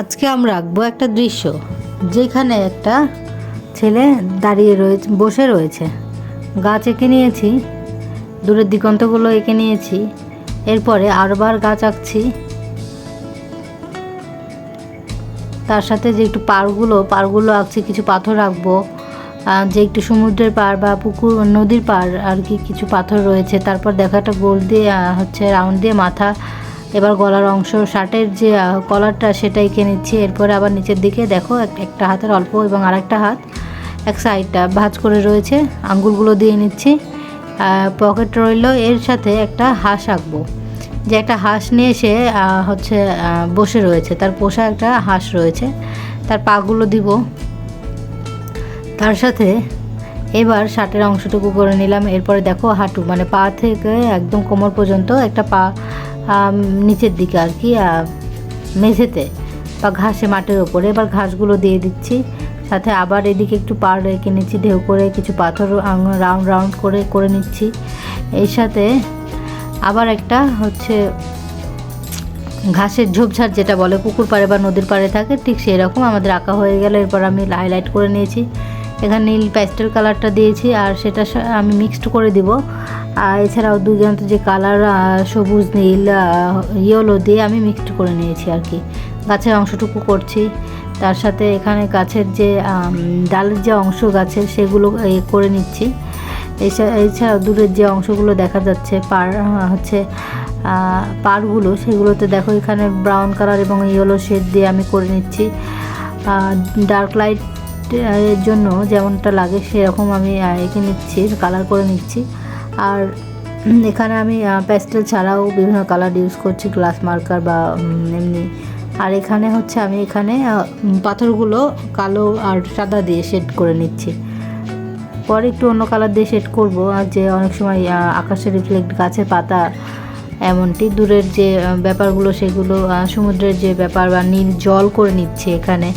আজকে আমরা আঁকবো একটা দৃশ্য, যেখানে একটা ছেলে দাঁড়িয়ে রয়েছে, বসে রয়েছে। গাছ এঁকে নিয়েছি, দূরের দিগন্তগুলো এঁকে নিয়েছি, এরপরে আরবার গাছ আঁকছি। তার সাথে যে একটু পাড়গুলো পাড়গুলো আঁকছি, কিছু পাথর আঁকবো যে একটু সমুদ্রের পাড় বা পুকুর, নদীর পাড় আর কি কিছু পাথর রয়েছে। তারপর দেখো একটা গোল দিয়ে হচ্ছে রাউন্ড দিয়ে মাথা এবার গলার অংশ, শার্টের যে কলারটা সেটা এঁকে নিচ্ছি, এরপরে আবার নিচের দিকে দেখো একটা হাতের অল্প এবং আরেকটা হাত, এক সাইডটা ভাঁজ করে রয়েছে, আঙ্গুলগুলো দিয়ে নিচ্ছি পকেট রইল এর সাথে একটা হাঁস আঁকবো। যে একটা হাঁস নিয়ে সে হচ্ছে বসে রয়েছে, তার পোষা একটা হাঁস রয়েছে, তার পাগুলো দিব। তার সাথে এবার শার্টের অংশটুকু করে নিলাম, এরপরে দেখো হাঁটু মানে পা থেকে একদম কোমর পর্যন্ত একটা পা নিচের দিকে আর কি মেঝেতে বা ঘাসে মাটির ওপরে এবার ঘাসগুলো দিয়ে দিচ্ছি। সাথে আবার এদিকে একটু পাড় রেখে নিচ্ছি, ঢেউ করে কিছু পাথর রাউন্ড রাউন্ড করে করে নিচ্ছি। এর সাথে আবার একটা হচ্ছে ঘাসের ঝোপঝাড় যেটা বলে, পুকুর পাড়ে বা নদীর পাড়ে থাকে, ঠিক সেই রকম আমাদের আঁকা হয়ে গেল। এরপর আমি হাইলাইট করে নিয়েছি। এখানে নীল প্যাস্টেল কালারটা দিয়েছি আর সেটা আমি মিক্সড করে দিব। আর এছাড়াও দুর্দান্ত যে কালার সবুজ নীল ইয়েলো দিয়ে আমি মিক্সড করে নিয়েছি আর কি। গাছের অংশটুকু করছি। তার সাথে এখানে গাছের যে ডালের যে অংশ গাছের সেগুলো করে নিচ্ছি। এছা- এছাড়াও দূরের যে অংশগুলো দেখা যাচ্ছে পার হচ্ছে আহ, পাড়গুলো সেগুলোতে দেখো এখানে ব্রাউন কালার এবং ইয়েলো শেড দিয়ে আমি করে নিচ্ছি। ডার্ক লাইট এর জন্য যেমনটা লাগে সেরকম আমি এঁকে নিচ্ছি কালার করে নিচ্ছি। আর এখানে আমি প্যাস্টেল ছাড়াও বিভিন্ন কালার ইউজ করছি গ্লাস মার্কার বা এমনি। আর এখানে হচ্ছে আমি এখানে পাথরগুলো কালো আর সাদা দিয়ে শেড করে নিচ্ছি। পরে একটু অন্য কালার দিয়ে শেড করব, আর যে অনেক সময় আকাশে রিফ্লেক্ট গাছের পাতা এমনটি, দূরের যে ব্যাপারগুলো সেগুলো সমুদ্রের যে ব্যাপার বা নীল জল করে নিচ্ছে এখানে।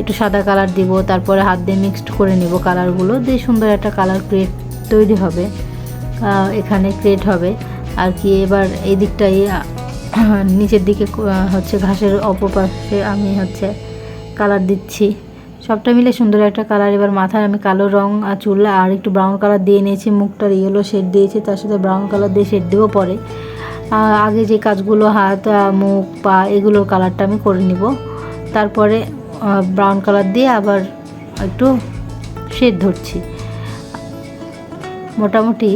একটু সাদা কালার দিব, তারপরে হাত দিয়ে মিক্সড করে নিব কালারগুলো দিয়ে সুন্দর একটা কালার ক্রিয়েট তৈরি হবে এখানে ক্রিয়েট হবে। আর কি এবার এই দিকটাই নিচের দিকে হচ্ছে ঘাসের অপপাশে আমি হচ্ছে কালার দিচ্ছি। সবটা মিলে সুন্দর একটা কালার এবার মাথায় আমি কালো রং আর চুল আর একটু ব্রাউন কালার দিয়ে নিয়েছি মুখটার ইয়েলো শেড দিয়েছি, তার সাথে ব্রাউন কালার দিয়ে শেড দেবো পরে। আগে যে কাজগুলো হাত মুখ, পা, এগুলোর কালারটা আমি করে নিব। তারপরে ব্রাউন কালার দিয়ে আবার একটু শেড ধরছি। মোটামুটি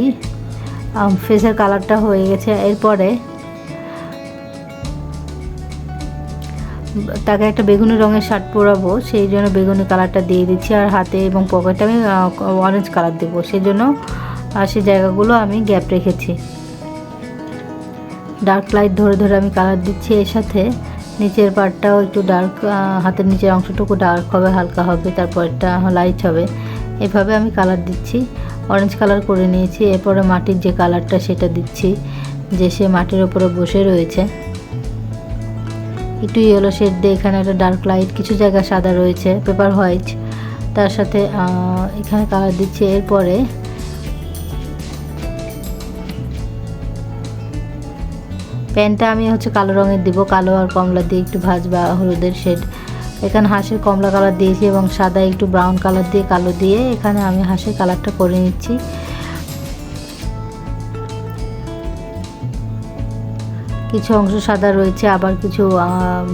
ফেসের কালারটা হয়ে গেছে। এরপরে তাকে একটা বেগুনি রঙের শার্ট পরাবো, সেই জন্য বেগুনি কালারটা দিয়ে দিচ্ছি। আর হাতে এবং পকেটে আমি অরেঞ্জ কালার দেবো। সেই জন্য সেই জায়গাগুলো আমি গ্যাপ রেখেছি। ডার্ক লাইট ধরে ধরে আমি কালার দিচ্ছি এর সাথে। নিচের পার্টটাও একটু ডার্ক হাতের নিচের অংশটুকু ডার্ক হবে, হালকা হবে, তারপর এটা লাইট হবে। এভাবে আমি কালার দিচ্ছি। অরেঞ্জ কালার করে নিয়েছি। এরপরে মাটির যে কালারটা সেটা দিচ্ছি, যে সে মাটির ওপরে বসে রয়েছে। একটু ইয়েলো শেড দিয়ে এখানে একটা ডার্ক লাইট কিছু জায়গা সাদা রয়েছে পেপার হোয়াইট তার সাথে এখানে কালার দিচ্ছি। এরপরে প্যান্টটা আমি হচ্ছে কালো রঙের দিব, কালো আর কমলা দিয়ে একটু ভাজ বা হলুদের শেড এখানে হাঁসের কমলা কালার দিয়েছি এবং সাদা একটু ব্রাউন কালার দিয়ে কালো দিয়ে এখানে আমি হাঁসের কালারটা করে নিচ্ছি। কিছু অংশ সাদা রয়েছে, আবার কিছু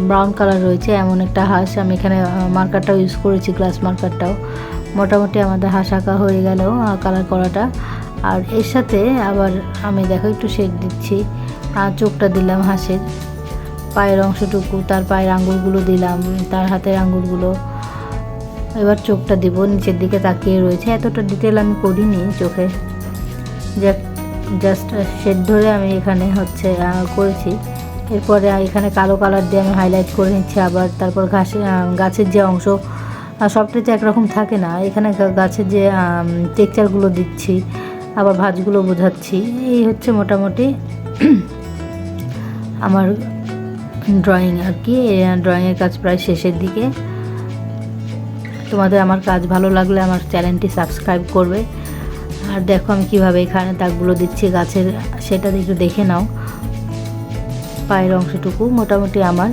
ব্রাউন কালার রয়েছে। এমন একটা হাঁস আমি এখানে মার্কারটাও ইউজ করেছি গ্লাস মার্কারটাও মোটামুটি আমাদের হাঁস আঁকা হয়ে গেল কালার করাটা। আর এর সাথে আবার আমি দেখো একটু শেড দিচ্ছি। আর চোখটা দিলাম হাঁসের। পায়ের অংশটুকু, তার পায়ের আঙ্গুলগুলো দিলাম, তার হাতের আঙ্গুলগুলো। এবার চোখটা দিব, নিচের দিকে তাকিয়ে রয়েছে। এতটা ডিটেল আমি করিনি চোখে। জাস্ট শেড ধরে আমি এখানে হচ্ছে করেছি। এরপরে এখানে কালো কালার দিয়ে আমি হাইলাইট করে নিচ্ছি আবার। তারপর ঘাসে গাছের যে অংশ সবটাই তো একরকম থাকে না, এখানে গাছের যে টেক্সচারগুলো দিচ্ছি, আবার ভাঁজগুলো বোঝাচ্ছি। এই হচ্ছে মোটামুটি আমার ড্রয়িং আর কি ড্রয়িংয়ের কাজ প্রায় শেষের দিকে। তোমাদের আমার কাজ ভালো লাগলে আমার চ্যানেলটি সাবস্ক্রাইব করবে। আর দেখো আমি কীভাবে এখানে দাগগুলো দিচ্ছি গাছের, সেটা একটু দেখে নাও। পায়ের অংশটুকু মোটামুটি আমার।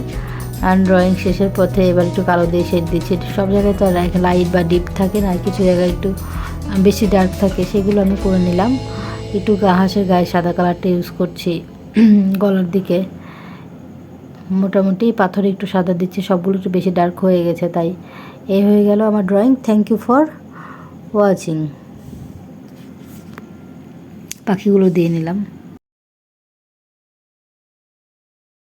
আর ড্রয়িং শেষের পথে এবার একটু কালো দিয়ে শেড দিচ্ছি। সব জায়গায় তো লাইট বা ডিপ থাকে না কিছু জায়গায় একটু বেশি ডার্ক থাকে, সেগুলো আমি করে নিলাম। একটু হাঁসের গায়ে সাদা কালারটা ইউজ করছি। গলার দিকে। মোটামুটি পাথর একটু সাদা দিচ্ছে, সবগুলো একটু বেশি ডার্ক হয়ে গেছে, তাই এই হয়ে গেল আমার drawing thank you for watching পাখিগুলো দিয়ে নিলাম।